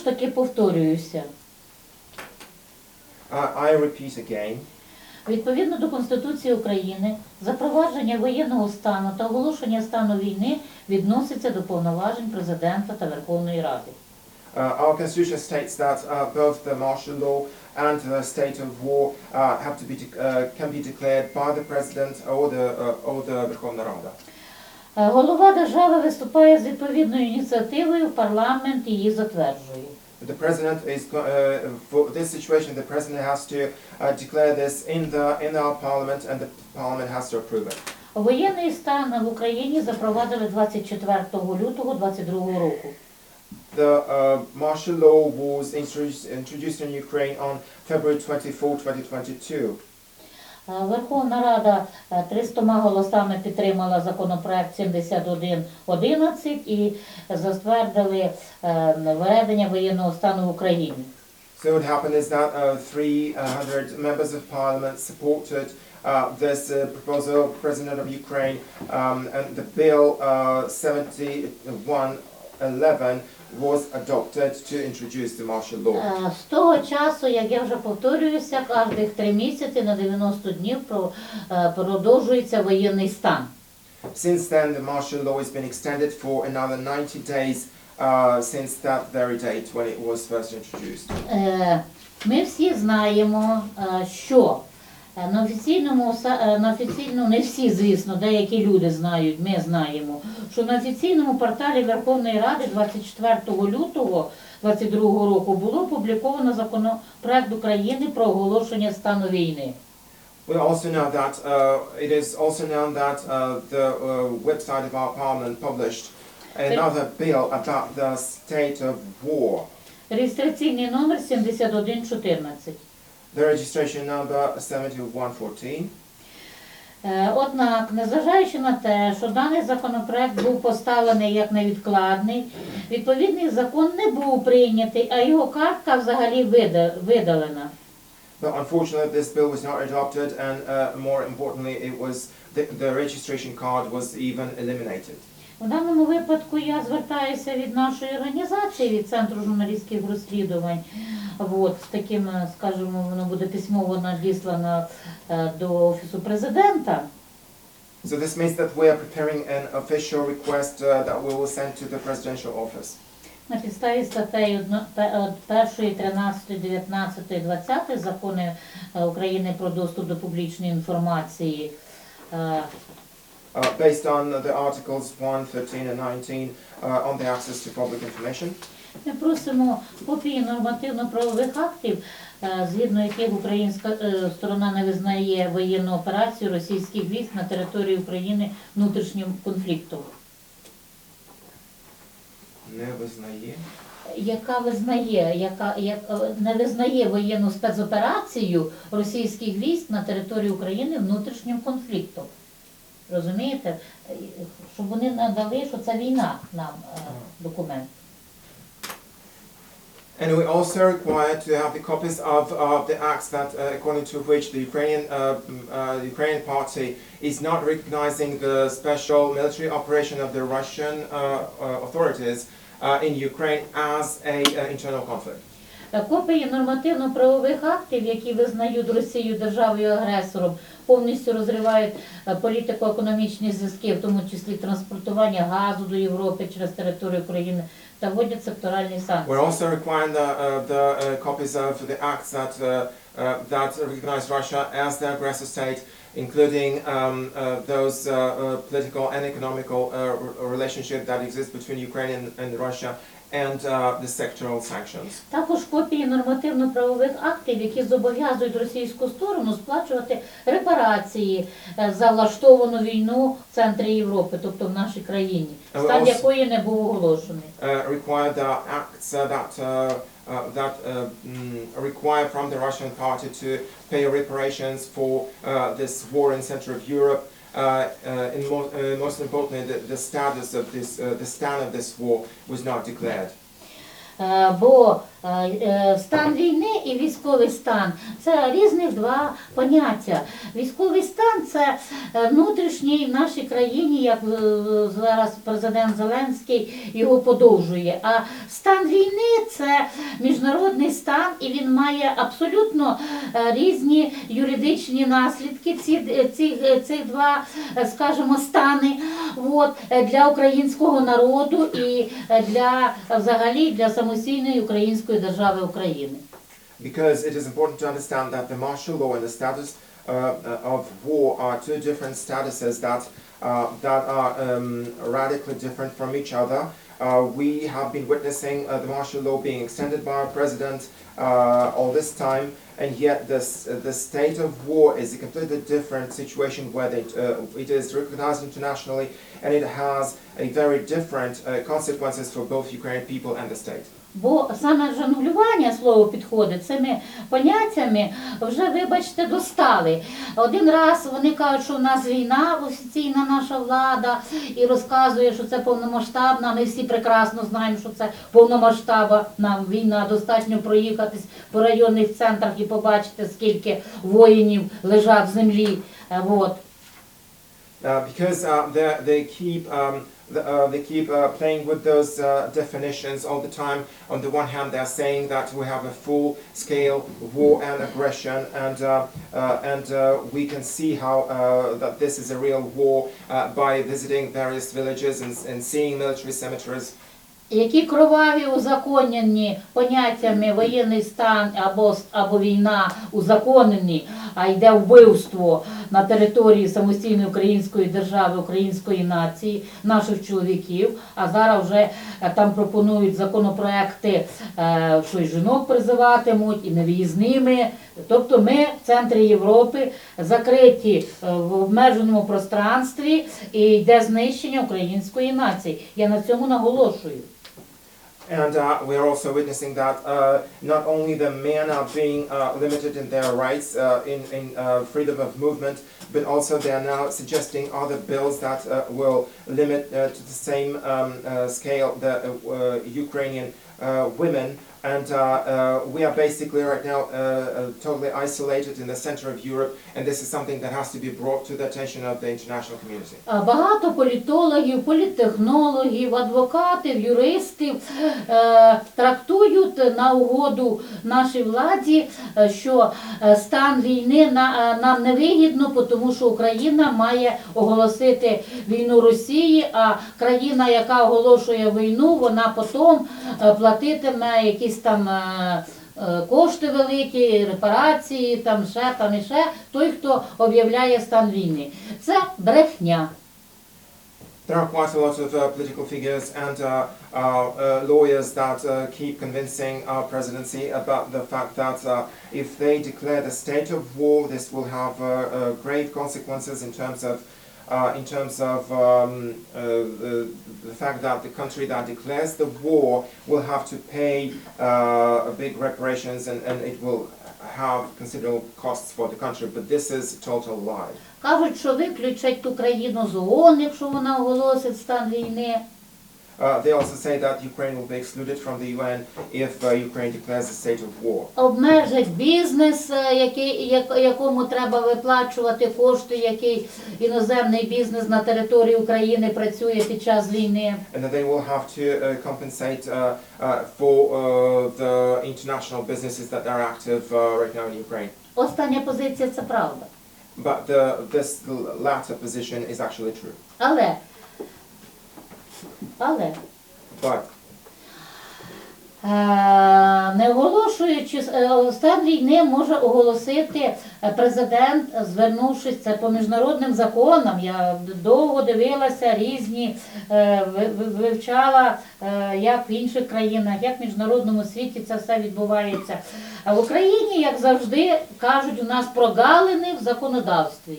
ж таки повторююся. I repeat again, Відповідно до Конституції України, запровадження воєнного стану та оголошення стану війни відноситься до повноважень президента та Верховної Ради. uh, our constitution states that uh, both the martial law and the state of war uh, have to be uh, can be declared by the president or the uh, or the Verkhovna Rada. Е, Голова держави виступає з відповідною ініціативою, парламент її затверджує. The president is uh, for this situation. The president has to uh, declare this in the in our parliament, and the parliament has to approve it. Воєнний стан в Україні запровадили 24 лютого 2022 року. The uh, martial law was introduced, introduced in Ukraine on February 24, 2022. Е, Верховна Рада е, 300 голосами підтримала законопроект 7111 і затвердили е, введення воєнного стану в Україні. So what happened is that uh, 300 members of parliament supported uh, this uh, proposal president of Ukraine, um, and the bill uh, 7111 was adopted to introduce the martial law. Е, З того часу, як я вже повторююся, кожних три місяці на 90 днів про- е, продовжується воєнний стан. Since then, the martial law has been extended for another 90 days uh, since that very date when it was first introduced. Е, Ми всі знаємо, е, що е, на офіційному е, на офіційному, не всі, звісно, деякі люди знають, ми знаємо, що на офіційному порталі Верховної Ради 24 лютого 2022 року було опубліковано законопроект України про оголошення стану війни. We also know that uh, it is also known that uh, the uh, website of our parliament published another bill about the state of war. Реєстраційний номер 7114. The registration number 7114. Е, Однак, незважаючи на те, що даний законопроект був поставлений як невідкладний, відповідний закон не був прийнятий, а його картка взагалі вида- видалена. But unfortunately, this bill was not adopted, and uh, more importantly, it was the, the registration card was even eliminated. В даному випадку я звертаюся від нашої організації, від Центру журналістських розслідувань. От, з таким, е, скажімо, воно буде письмово надіслано е, до Офісу президента. So this means that we are preparing an official request uh, that we will send to the presidential office. На підставі статей 1, 13, 19, 20 закону е, України про доступ до публічної інформації. Uh, based on the articles 1, 13, and 19 uh, on the access to public information. Ми просимо копії нормативно-правових актів, е, згідно яких українська е, сторона не визнає воєнну операцію російських військ на території України внутрішнім конфліктом, Не визнає. яка визнає, яка як, е, не визнає воєнну спецоперацію російських військ на території України внутрішнім конфліктом. Розумієте? Е, Щоб вони надали, що це війна нам е, документ. And we also require to have the copies of, of the acts that, uh, according to which the Ukrainian, uh, mm, uh, Ukrainian party is not recognizing the special military operation of the Russian uh, uh, authorities uh, in Ukraine as a uh, internal conflict. Е, Копії нормативно-правових актів, які визнають Росію державою-агресором, повністю розривають е, політико-економічні зв'язки, в тому числі транспортування газу до Європи через територію України та вводять секторальні санкції. We're also requiring the, uh, the uh, copies of the acts that, uh, uh, that recognize Russia as the aggressor state, including um, uh, those uh, uh, political and economical uh, relationship that exists between Ukraine and, and Russia and uh, the sectoral sanctions. Також копії нормативно-правових актів, які зобов'язують російську сторону сплачувати репарації е, за влаштовану війну в центрі Європи, тобто в нашій країні, Але стан ось- якої не був оголошений. Uh, require the acts uh, that, uh, uh, that uh, mm, require from the Russian party to pay reparations for uh, this war in center of Europe. Uh, uh, and, uh, most importantly, the, the, status of this, the stand of this war was not declared. Стан війни і військовий стан це різних два поняття. Військовий стан це е, внутрішній в нашій країні, як е, зараз президент Зеленський його подовжує. А стан війни це міжнародний стан і він має абсолютно е, різні юридичні наслідки. Ці, е, ці, е, ці два, е, скажімо, стани от, е, для українського народу і е, для е, взагалі для самостійної української держави України. Because it is important to understand that the martial law and the status uh, uh, of war are two different statuses that, uh, that are um, radically different from each other. Uh, we have been witnessing uh, the martial law being extended by our president uh, all this time, and yet this, uh, the state of war is a completely different situation where it, uh, it is recognized internationally and it has a very different uh, consequences for both Ukrainian people and the state. Бо саме жонглювання слово підходить цими поняттями вже, вибачте, достали. Один раз вони кажуть, що в нас війна, офіційна наша влада, і розказує, що це повномасштабна. Ми всі прекрасно знаємо, що це повномасштабна війна. Достатньо проїхатись по районних центрах і побачити, скільки воїнів лежать в землі. Е, От. Uh, because uh, they they keep um, the, uh, they keep uh, playing with those uh, definitions all the time. On the one hand, they're saying that we have a full-scale war and aggression, and uh, uh, and uh, we can see how uh, that this is a real war uh, by visiting various villages and, and seeing military cemeteries. Які кроваві узаконені поняттями воєнний стан або, або війна узаконені, а йде вбивство На території самостійної української держави, української нації, наших чоловіків. А зараз вже е, там пропонують законопроекти, е, що й жінок призиватимуть, і невиїзними. Тобто ми в центрі Європи закриті е, в обмеженому пространстві і йде знищення української нації. Я на цьому наголошую. And uh, we're also witnessing that uh, not only the men are being uh, limited in their rights uh, in, in uh, freedom of movement, but also they are now suggesting other bills that will limit to the same um, scale the Ukrainian women. And uh, uh, we are basically right now uh, uh, totally isolated in the center of Europe, and this is something that has to be brought to the attention of the international community. Багато політологів, політтехнологів, адвокатів, юристів е, трактують на угоду нашій владі, е, що е, стан війни на, нам не вигідно, тому що Україна має оголосити війну Росії, а країна, яка оголошує війну, вона потім платитиме якісь там. е, е, Кошти великі, репарації, там ще, там і ще, той, хто об'являє стан війни. Це брехня. There are quite a lot of uh, political figures and uh, uh, uh, lawyers that uh, keep convincing our presidency about the fact that uh, if they declare the state of war, this will have uh, uh, grave consequences in terms of uh, in terms of um, uh, the, the fact that the country that declares the war will have to pay uh, big reparations and, and it will have considerable costs for the country. But this is a total lie. Кажуть, що виключать ту країну з ООН, якщо вона оголосить стан війни. Uh, they also say that Ukraine will be excluded from the UN if uh, Ukraine declares a state of war. Обмежать бізнес, е, який, як- якому треба виплачувати кошти, який іноземний бізнес на території України працює під час війни. And that they will have to uh, compensate uh, uh, for uh, the international businesses that are active uh, right now in Ukraine. Остання позиція це правда. But the, this latter position is actually true. Але, але But Е, Не оголошуючи е, стан війни може оголосити е, президент, звернувшись це по міжнародним законам. Я довго дивилася різні, е, ви- ви- вивчала, е, як в інших країнах, як в міжнародному світі це все відбувається. А в Україні, як завжди, кажуть, у нас прогалини в законодавстві.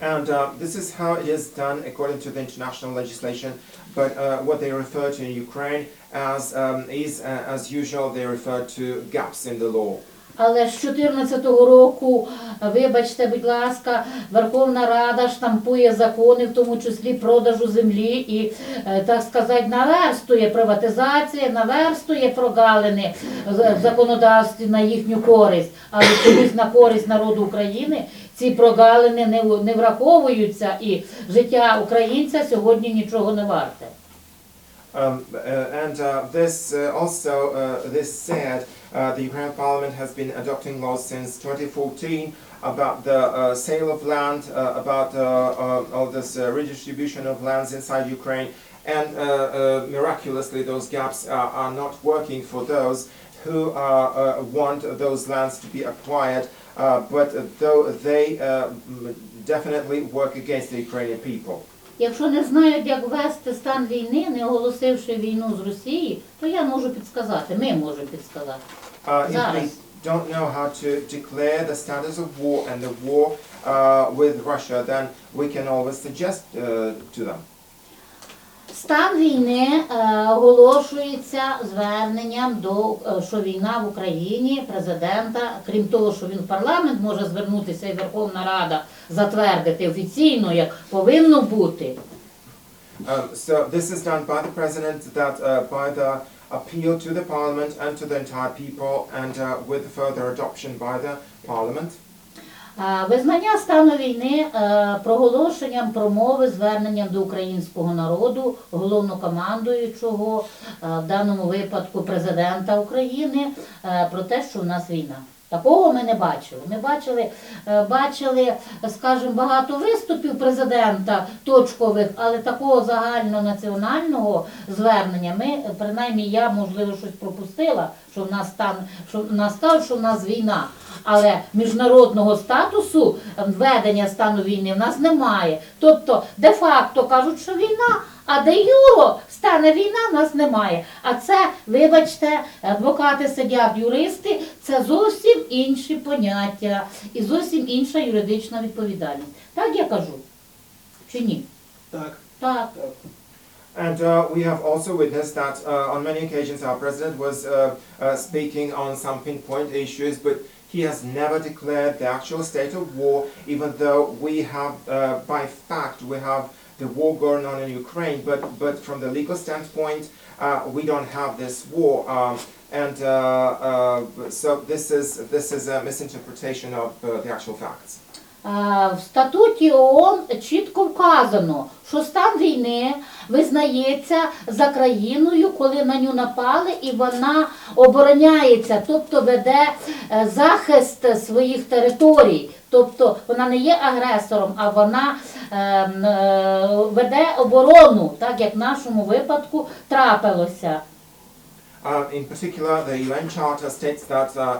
And uh, this is how it is done according to the international legislation. But uh, what they refer to in Ukraine as um, is, uh, as usual, they refer to gaps in the law. Але з 14-го року, вибачте, будь ласка, Верховна Рада штампує закони, в тому числі продажу землі, і, е, так сказати, наверстує приватизація, наверстує прогалини в законодавстві на їхню користь. Але чомусь на користь народу України ці прогалини не, не враховуються, і життя українця сьогодні нічого не варте. Um, uh, and uh, this uh, also, uh, this said, uh, the Ukrainian Parliament has been adopting laws since 2014 about the uh, sale of land, uh, about uh, uh, all this uh, redistribution of lands inside Ukraine, and uh, uh, miraculously those gaps are, are not working for those who uh, uh, want those lands to be acquired, uh, but though they uh, definitely work against the Ukrainian people. Якщо не знають, як вести стан війни, не оголосивши війну з Росії, то я можу підсказати, ми можемо підсказати. Uh, Зараз. don't know how to declare the status of war and the war uh, with Russia, then we can always suggest uh, to them. Стан війни е, оголошується зверненням до е, що війна в Україні президента, крім того, що він в парламент може звернутися і Верховна Рада затвердити офіційно, як повинно бути. Um, uh, appeal to the parliament and to the entire people, and uh, with further adoption by the parliament. Визнання стану війни е, проголошенням промови, зверненням до українського народу, головнокомандуючого, е, в даному випадку президента України, е, про те, що в нас війна. Такого ми не бачили. Ми бачили, е, бачили, скажімо, багато виступів президента точкових, але такого загальнонаціонального звернення ми, принаймні я, можливо, щось пропустила, що в нас стан, що в нас кажуть, що в нас війна. Але міжнародного статусу введення стану війни в нас немає. Тобто, де-факто кажуть, що війна, а де юро стане війна, нас немає. А це, вибачте, адвокати сидять, юристи, це зовсім інші поняття і зовсім інша юридична відповідальність. Так я кажу? Чи ні? Так. Так. And uh, we have also witnessed that uh, on many occasions our president was uh, uh, speaking on some pinpoint issues, but he has never declared the actual state of war, even though we have, uh, by fact, we have the war going on in Ukraine, but, but from the legal standpoint, uh, we don't have this war. Um, and uh, uh, so this is, this is a misinterpretation of the actual facts. А, В статуті ООН чітко вказано, що стан війни визнається за країною, коли на ню напали, і вона обороняється, тобто веде е, захист своїх територій. Тобто вона не є агресором, а вона е, е, веде оборону, так як в нашому випадку трапилося. Uh, in particular, the UN Charter states that uh,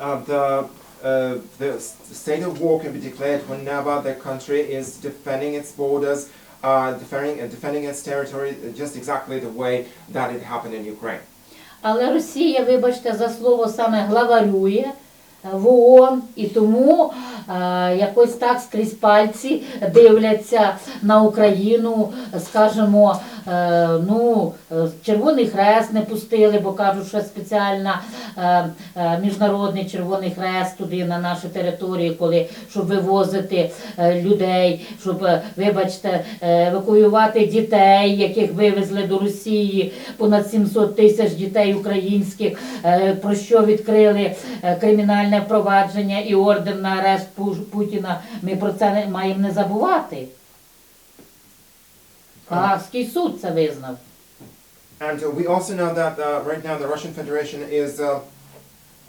uh, the, uh, the s- state of war can be declared whenever the country is defending its borders, uh, defending, uh, defending its territory, uh, just exactly the way that it happened in Ukraine. Але Росія, вибачте за слово, саме главарює е, в ООН, і тому е, якось так скрізь пальці дивляться на Україну, скажімо, е, ну, е, Червоний Хрест не пустили, бо кажуть, що спеціальна е, міжнародний Червоний Хрест туди на наші території, коли щоб вивозити людей, щоб, вибачте, евакуювати дітей, яких вивезли до Росії, понад 700 тисяч дітей українських, про що відкрили кримінальне впровадження і ордер на арешт Пу- Путіна. Ми про це не маємо не забувати. Гаагський суд це визнав. And uh, we also know that uh, right now the Russian Federation is uh,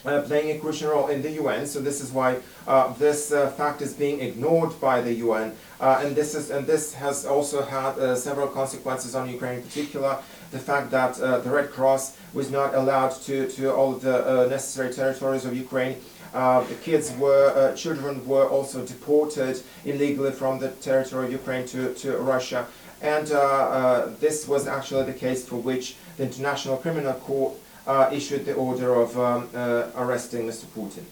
uh, playing a crucial role in the UN. So this is why uh, this uh, fact is being ignored by the UN, uh, and this is and this has also had uh, several consequences on Ukraine, in particular the fact that uh, the Red Cross was not allowed to to all of the uh, necessary territories of Ukraine. Uh, the kids were, uh, children were also deported illegally from the territory of Ukraine to, to Russia. And uh, this was actually the case for which the International Criminal Court issued the order of um, arresting Mr. Putin.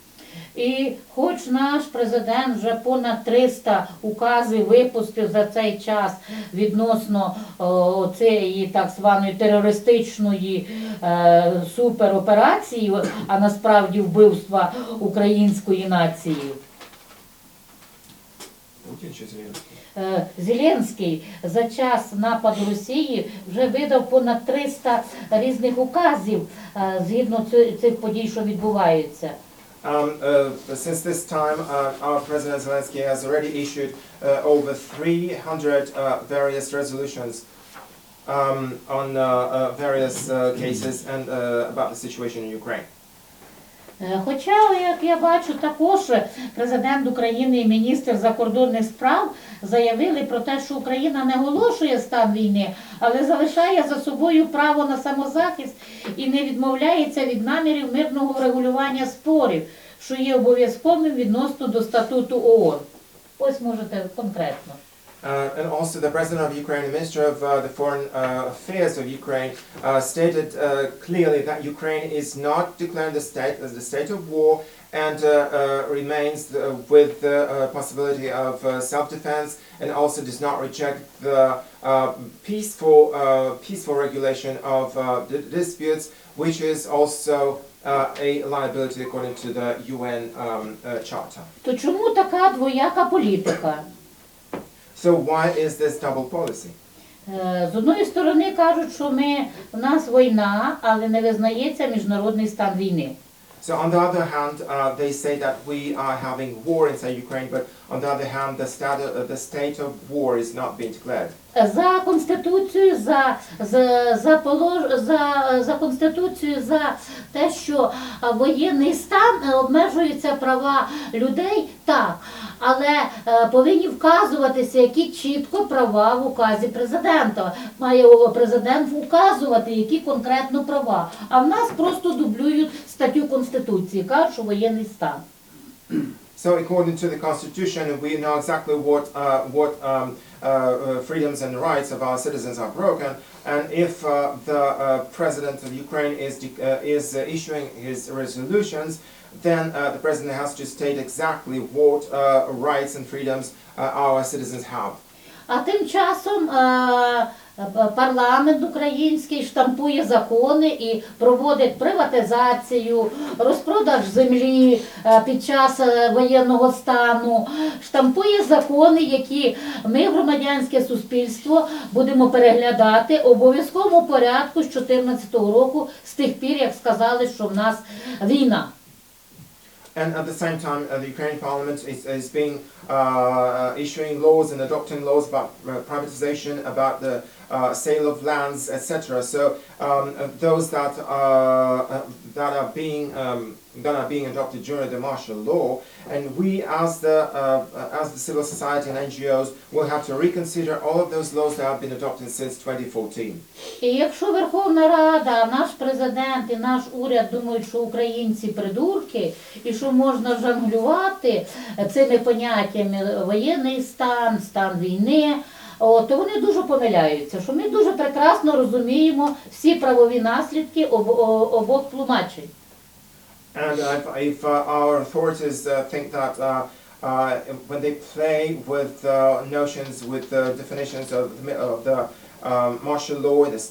І хоч наш президент вже понад 300 указів випустив за цей час відносно о, цієї так званої терористичної е, супероперації, а насправді вбивства української нації. Чи Зеленський? Е, Зеленський за час нападу Росії вже видав понад 300 різних указів е, згідно ци- цих подій, що відбуваються. Um, uh, since this time, uh, our President Zelensky has already issued uh, over 300 uh, various resolutions um, on uh, uh, various uh, cases and uh, about the situation in Ukraine. Е, Хоча, як я бачу, також президент України і міністр закордонних справ заявили про те, що Україна не оголошує стан війни, але залишає за собою право на самозахист і не відмовляється від намірів мирного врегулювання спорів, що є обов'язковим відносно до статуту ООН. Ось можете конкретно. Uh, and also, the president of Ukraine, the minister of uh, the foreign uh, affairs of Ukraine, uh, stated uh, clearly that Ukraine is not declaring the state as the state of war and uh, uh, remains uh, with the uh, possibility of uh, self-defense, and also does not reject the uh, peaceful uh, peaceful regulation of uh, the disputes, which is also uh, a liability according to the UN um, uh, Charter. То чому така двояка політика? So why is this double policy? Е, З одної сторони кажуть, що ми у нас війна, але не визнається міжнародний стан війни. So on the other hand, uh, they say that we are having war inside Ukraine, but on the other hand, the, stat- uh, the state of war is not being declared. За конституцією, за, за, за, полож, за, за конституцією, за те, що воєнний стан е, обмежуються права людей, так. Але е, повинні вказуватися, які чітко права в указі президента. Має президент вказувати, які конкретно права. А в нас просто дублюють статтю Конституції, кажуть, що воєнний стан. So according to the constitution, we know exactly what uh, what um, uh, uh, freedoms and rights of our citizens are broken, and if uh, the uh, president of Ukraine is de- uh, is uh, issuing his resolutions, then uh, the president has to state exactly what uh, rights and freedoms uh, our citizens have. А тим часом е, е, парламент український штампує закони і проводить приватизацію, розпродаж землі е, під час е, воєнного стану, штампує закони, які ми, громадянське суспільство, будемо переглядати обов'язковому порядку з 2014 року, з тих пір, як сказали, що в нас війна. And at the same time, uh, the Ukrainian parliament is, is being uh, issuing laws and adopting laws about uh, privatization, about the uh, sale of lands, etc. So um, uh, those that are uh, that are being um, that are being adopted during the martial law, and we as the uh, as the civil society and NGOs will have to reconsider all of those laws that have been adopted since 2014. І якщо Верховна Рада, наш президент і наш уряд думають, що українці придурки, і що можна жонглювати цими поняттями Воєнний стан, стан війни, о, то вони дуже помиляються, що ми дуже прекрасно розуміємо всі правові наслідки об, о- обох тлумачень. And if, if uh, our authorities uh, think that uh, uh, when they play with uh, notions, with the definitions of the, of the um, martial law, the,